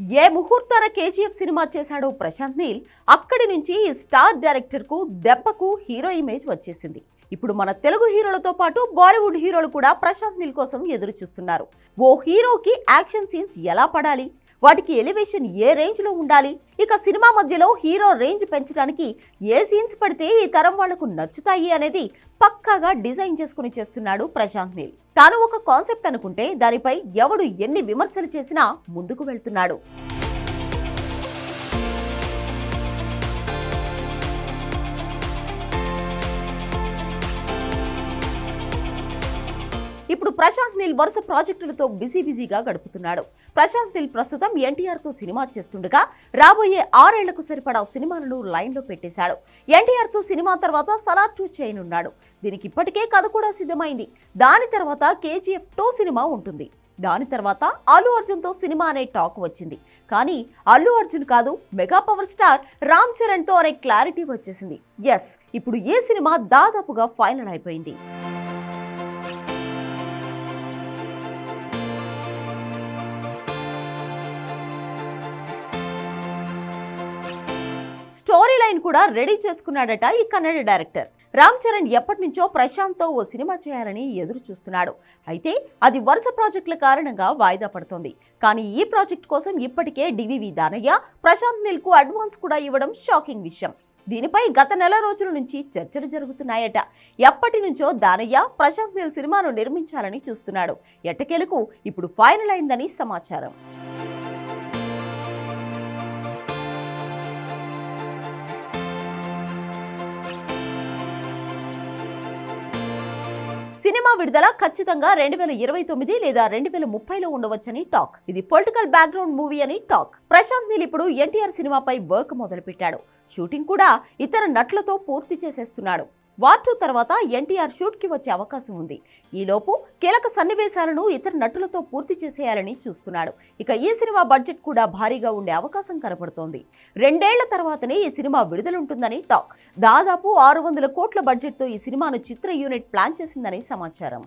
ఏ ముహూర్తాన KGF cinema చేశాడో ప్రశాంత్ నీల్ అక్కడి నుంచి ఈ స్టార్ డైరెక్టర్కు దెబ్బకు హీరో ఇమేజ్ వచ్చేసింది. ఇప్పుడు మన తెలుగు హీరోలతో పాటు బాలీవుడ్ హీరోలు కూడా ప్రశాంత్ నీల్ కోసం ఎదురు చూస్తున్నారు ఓ హీరోకి యాక్షన్ సీన్స్ ఎలా పడాలి? వాటికి ఎలివేషన్ ఏ రేంజ్లో ఉండాలి? ఇక సినిమా మధ్యలో హీరో రేంజ్ పెంచడానికి ఏ సీన్స్ పడితే ఈ తరం వాళ్ళకు నచ్చుతాయి అనేది పక్కాగా డిజైన్ చేసుకుని చేస్తున్నాడు ప్రశాంత్ నీల్. తాను ఒక కాన్సెప్ట్ అనుకుంటే దానిపై ఎవడు ఎన్ని విమర్శలు చేసినా ముందుకు వెళ్తున్నాడు. ఇప్పుడు ప్రశాంత్ నీల్ వరుస ప్రాజెక్టులతో బిజీ బిజీగా గడుపుతున్నాడు. ప్రశాంత్ నీల్ ప్రస్తుతం ఎన్టీఆర్తో సినిమా చేస్తుండగా రాబోయే ఆరేళ్ళకు సరిపడా సినిమాలను లైన్లో పెట్టేశాడు. ఎన్టీఆర్తో సినిమా తర్వాత సలార్ టూ చేయనున్నాడు. దీనికి ఇప్పటికే కథ కూడా సిద్ధమైంది. దాని తర్వాత కేజీఎఫ్ టూ సినిమా ఉంటుంది. దాని తర్వాత అల్లు అర్జున్తో సినిమా అనే టాక్ వచ్చింది. కానీ అల్లు అర్జున్ కాదు మెగా పవర్ స్టార్ రామ్ చరణ్తో అనే క్లారిటీ వచ్చేసింది. ఎస్ ఇప్పుడు ఏ సినిమా దాదాపుగా ఫైనల్ అయిపోయింది. స్టోరీ లైన్ కూడా రెడీ చేసుకున్నాడట ఈ కన్నడ డైరెక్టర్. రామ్ చరణ్ ఎప్పటి నుంచో ప్రశాంత్తో ఓ సినిమా చేయాలని ఎదురు చూస్తున్నాడు. అయితే అది వరుస ప్రాజెక్టుల కారణంగా వాయిదా పడుతోంది. కానీ ఈ ప్రాజెక్ట్ కోసం ఇప్పటికే డివివి దానయ్య ప్రశాంత్ నిల్కు అడ్వాన్స్ కూడా ఇవ్వడం షాకింగ్ విషయం. దీనిపై గత నెల రోజుల నుంచి చర్చలు జరుగుతున్నాయట. ఎప్పటి నుంచో దానయ్య ప్రశాంత్ నిల్ సినిమాను నిర్మించాలని చూస్తున్నాడు. ఎట్టకేలకు ఇప్పుడు ఫైనల్ అయిందని సమాచారం. సినిమా విడుదల ఖచ్చితంగా రెండు వేల ఇరవై తొమ్మిది లేదా రెండు వేల ముప్పైలో ఉండవచ్చని టాక్. ఇది పొలిటికల్ బ్యాక్గ్రౌండ్ మూవీ అని టాక్. ప్రశాంత్ నీల్ ఇప్పుడు ఎన్టీఆర్ సినిమాపై వర్క్ మొదలుపెట్టాడు. షూటింగ్ కూడా ఇతర నటులతో పూర్తి చేసేస్తున్నాడు. వార్ టూ తర్వాత ఎన్టీఆర్ షూట్కి వచ్చే అవకాశం ఉంది. ఈలోపు కీలక సన్నివేశాలను ఇతర నటులతో పూర్తి చేసేయాలని చూస్తున్నాడు. ఇక ఈ సినిమా బడ్జెట్ కూడా భారీగా ఉండే అవకాశం కనపడుతోంది. రెండేళ్ళ తర్వాతనే ఈ సినిమా విడుదలుంటుందని టాక్. దాదాపు ఆరు వందల కోట్ల బడ్జెట్తో ఈ సినిమాను చిత్ర యూనిట్ ప్లాన్ చేసిందని సమాచారం.